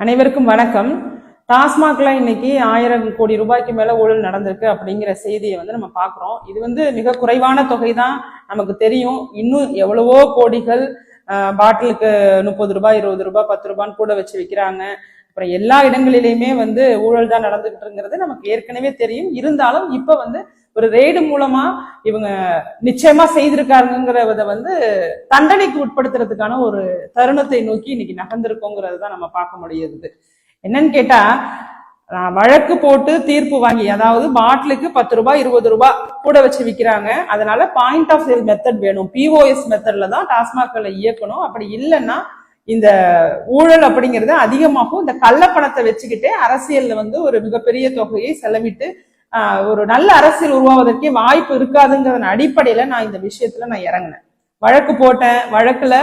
அனைவருக்கும் வணக்கம். டாஸ்மாக்ல இன்னைக்கு ஆயிரம் கோடி ரூபாய்க்கு மேல ஊழல் நடந்திருக்கு அப்படிங்கிற செய்தியை வந்து நம்ம பார்க்குறோம். இது வந்து மிக குறைவான தொகை தான் நமக்கு தெரியும். இன்னும் எவ்வளவோ கோடிகள் பாட்டிலுக்கு முப்பது ரூபாய் இருபது ரூபாய் பத்து ரூபான்னு கூட வச்சு விற்கிறாங்க அப்புறம் எல்லா இடங்களிலையுமே வந்து ஊழல் தான் நடந்துகிட்டுங்கிறது நமக்கு ஏற்கனவே தெரியும். இருந்தாலும் இப்ப வந்து ஒரு ரெய்டு மூலமா இவங்க நிச்சயமா செய்திருக்காருங்கிறத வந்து தண்டனைக்கு உட்படுத்துறதுக்கான ஒரு தருணத்தை நோக்கி இன்னைக்கு நகர்ந்திருக்கோங்கிறது தான் நம்ம பார்க்க முடியுது. என்னன்னு கேட்டா வழக்கு போட்டு தீர்ப்பு வாங்கி அதாவது பாட்டிலுக்கு பத்து ரூபாய் இருபது ரூபாய் கூட வச்சு விற்கிறாங்க அதனால பாயிண்ட் ஆஃப் சேல் மெத்தட் வேணும். பிஓஎஸ் மெத்தட்ல தான் டாஸ்மாக்களை இயக்கணும். அப்படி இல்லைன்னா இந்த ஊழல் அப்படிங்கிறது அதிகமாகும். இந்த கள்ளப்பணத்தை வச்சுக்கிட்டே அரசியல்ல வந்து ஒரு மிகப்பெரிய தொகையை செலவிட்டு ஒரு நல்ல அரசியல் உருவாவதற்கே வாய்ப்பு இருக்காதுங்கிறதன் அடிப்படையில நான் இந்த விஷயத்துல நான் இறங்கினேன். வழக்கு போட்டேன். வழக்குல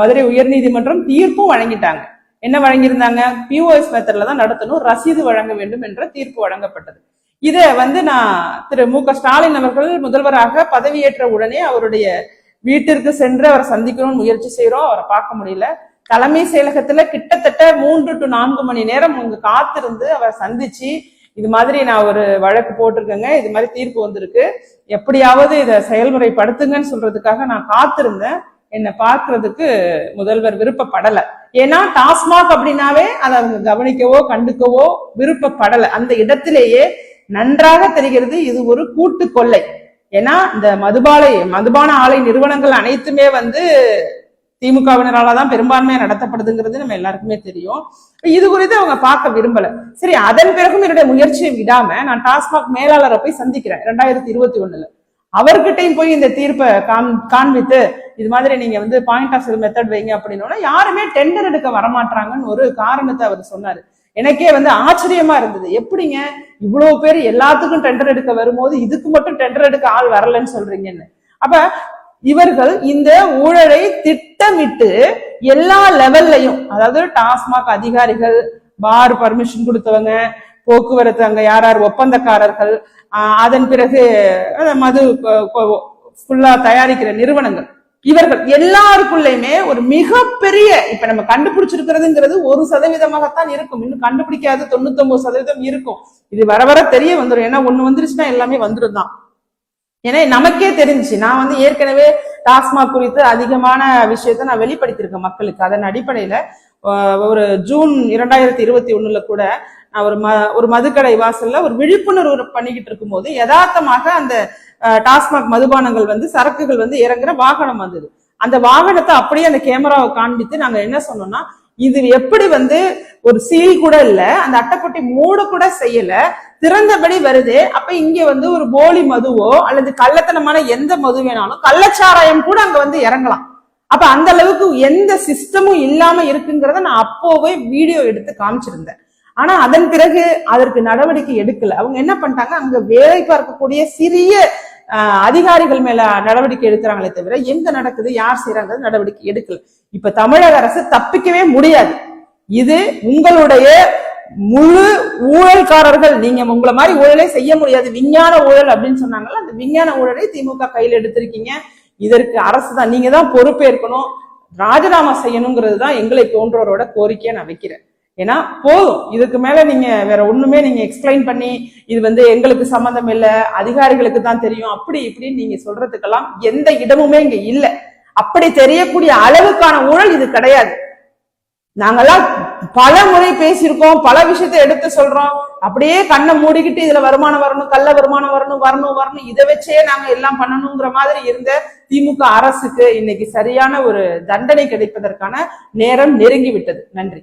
மதுரை உயர்நீதிமன்றம் தீர்ப்பும் வழங்கிட்டாங்க. என்ன வழங்கியிருந்தாங்க? பிஓஎஸ் மெத்தட்ல தான் நடத்தணும். ரசீது வழங்க வேண்டும் என்ற தீர்ப்பு வழங்கப்பட்டது. இதை வந்து நான் திரு மு க ஸ்டாலின் அவர்கள் முதல்வராக பதவியேற்ற உடனே அவருடைய வீட்டிற்கு சென்று அவரை சந்திக்கணும்னு முயற்சி செய்கிறோம் அவரை பார்க்க முடியல. தலைமை செயலகத்துல கிட்டத்தட்ட மூன்று டு நான்கு மணி நேரம் அவங்க காத்திருந்து அவரை சந்திச்சு இது மாதிரி நான் ஒரு வழக்கு போட்டிருக்கேங்க. இது மாதிரி தீர்ப்பு வந்திருக்கு. எப்படியாவது இதை செயல்முறைப்படுத்துங்கன்னு சொல்றதுக்காக நான் காத்திருந்தேன். என்னை பார்க்கறதுக்கு முதல்வர் விருப்பப்படலை. ஏன்னா டாஸ்மாக் அப்படின்னாவே அதை அவங்க கவனிக்கவோ கண்டுக்கவோ விருப்பப்படலை. அந்த இடத்திலேயே நன்றாக தெரிகிறது இது ஒரு கூட்டு கொள்ளை. ஏன்னா இந்த மதுபாலை மதுபான ஆலை நிறுவனங்கள் அனைத்துமே வந்து திமுகவினரால தான் பெரும்பான்மையா நடத்தப்படுதுங்கிறது நம்ம எல்லாருக்குமே தெரியும். இது குறித்து அவங்க பார்க்க விரும்பல. சரி அதன் பிறகும் என்னுடைய முயற்சியை விடாம நான் டாஸ்மாக் மேலாளரை போய் சந்திக்கிறேன் ரெண்டாயிரத்தி இருபத்தி ஒண்ணுல. அவர்கிட்டையும் போய் இந்த தீர்ப்பை காம் காண்பித்து இது மாதிரி நீங்க வந்து பாயிண்ட் ஆஃப் சேல் மெத்தட் வைங்க அப்படின்னா யாருமே டெண்டர் எடுக்க வரமாட்டாங்கன்னு ஒரு காரணத்தை அவர் சொன்னாரு. எனக்கே வந்து ஆச்சரியமா இருந்தது. எப்படிங்க? இவ்வளவு பேர் எல்லாத்துக்கும் டெண்டர் எடுக்க வரும்போது இதுக்கு மட்டும் டெண்டர் எடுக்க ஆள் வரலன்னு சொல்றீங்கன்னு. அப்ப இவர்கள் இந்த ஊழலை திட்டமிட்டு எல்லா லெவல்லையும் அதாவது டாஸ்மாக் அதிகாரிகள் பார் பர்மிஷன் கொடுத்தவங்க போக்குவரத்து அங்க யார் யார் ஒப்பந்தக்காரர்கள் அதன் பிறகு மது ஃபுல்லா தயாரிக்கிற நிறுவனங்கள். இவர்கள் எல்லாருக்குள்ளயுமே ஒரு மிகப்பெரிய இப்ப நம்ம கண்டுபிடிச்சிருக்கிறதுங்கிறது ஒரு சதவீதமாகத்தான் இருக்கும். இன்னும் கண்டுபிடிக்காத தொண்ணூத்தொன்பது சதவீதம் இருக்கும். இது வர வர தெரிய வந்துடும் ஏன்னா ஒண்ணு வந்துருச்சுன்னா எல்லாமே வந்துடும் தான் ஏன்னா நமக்கே தெரிஞ்சுச்சு. நான் வந்து ஏற்கனவே டாஸ்மாக் குறித்து அதிகமான விஷயத்தை நான் வெளிப்படுத்தியிருக்கேன் மக்களுக்கு. அதன் அடிப்படையில ஒரு ஜூன் இரண்டாயிரத்தி இருபத்தி ஒண்ணுல கூட நான் ஒரு ம ஒரு மதுக்கடை வாசல்ல ஒரு விழிப்புணர்வு பண்ணிக்கிட்டு இருக்கும்போது யதார்த்தமாக அந்த டாஸ்மாக் மதுபானங்கள் வந்து சரக்குகள் வந்து இறங்குற வாகனம் வந்தது. அந்த வாகனத்தை அப்படியே அந்த கேமராவை காண்பித்து நாங்க என்ன சொன்னோம்னா இது எப்படி வந்து ஒரு சீல் கூட இல்ல அந்த அட்டைப்பட்டி மூட கூட செய்யல திறந்தபடி வருது. அப்ப இங்க வந்து ஒரு போலி மதுவோ அல்லது கள்ளத்தனமான எந்த மது வேணாலும் கள்ளச்சாராயம் கூட அங்க வந்து இறங்கலாம். அப்ப அந்த அளவுக்கு எந்த சிஸ்டமும் இல்லாம இருக்குங்கிறத நான் அப்போவே வீடியோ எடுத்து காமிச்சிருந்தேன். ஆனா அதன் பிறகு அதற்கு நடவடிக்கை எடுக்கல. அவங்க என்ன பண்ணிட்டாங்க? அங்க வேலை பார்க்கக்கூடிய சிறிய ஆஹ், அதிகாரிகள் மேல நடவடிக்கை எடுக்கிறாங்களே தவிர எங்க நடக்குது? யார் செய்யறாங்க நடவடிக்கை எடுக்கல. இப்ப தமிழக அரசு தப்பிக்கவே முடியாது. இது உங்களுடைய முழு ஊழல்காரர்கள் நீங்க உங்களை மாதிரி ஊழலே செய்ய முடியாது. விஞ்ஞான ஊழல் அப்படின்னு சொன்னாங்கல்ல அந்த விஞ்ஞான ஊழலை திமுக கையில் எடுத்திருக்கீங்க. இதற்கு அரசு தான் நீங்க தான் பொறுப்பேற்கணும். ராஜினாமா செய்யணுங்கிறது தான் எங்களை போன்றவரோட கோரிக்கையை நான் வைக்கிறேன். ஏன்னா போதும். இதுக்கு மேல நீங்க வேற ஒண்ணுமே நீங்க எக்ஸ்பிளைன் பண்ணி இது வந்து எங்களுக்கு சம்மந்தம் இல்ல அதிகாரிகளுக்கு தான் தெரியும் அப்படி இப்படின்னு நீங்க சொல்றதுக்கெல்லாம் எந்த இடமுமே இங்க இல்ல. அப்படி தெரியக்கூடிய அளவுக்கான ஊழல் இது கிடையாது. நாங்கெல்லாம் பல முறை பேசியிருக்கோம் பல விஷயத்தை எடுத்து சொல்றோம். அப்படியே கண்ணை மூடிக்கிட்டு இதுல வருமானம் வரணும் கள்ள வருமானம் வரணும் வரணும் வரணும் இதை வச்சே நாங்க எல்லாம் பண்ணணுங்கிற மாதிரி இருந்த திமுக அரசுக்கு இன்னைக்கு சரியான ஒரு தண்டனை கிடைப்பதற்கான நேரம் நெருங்கி விட்டது நன்றி.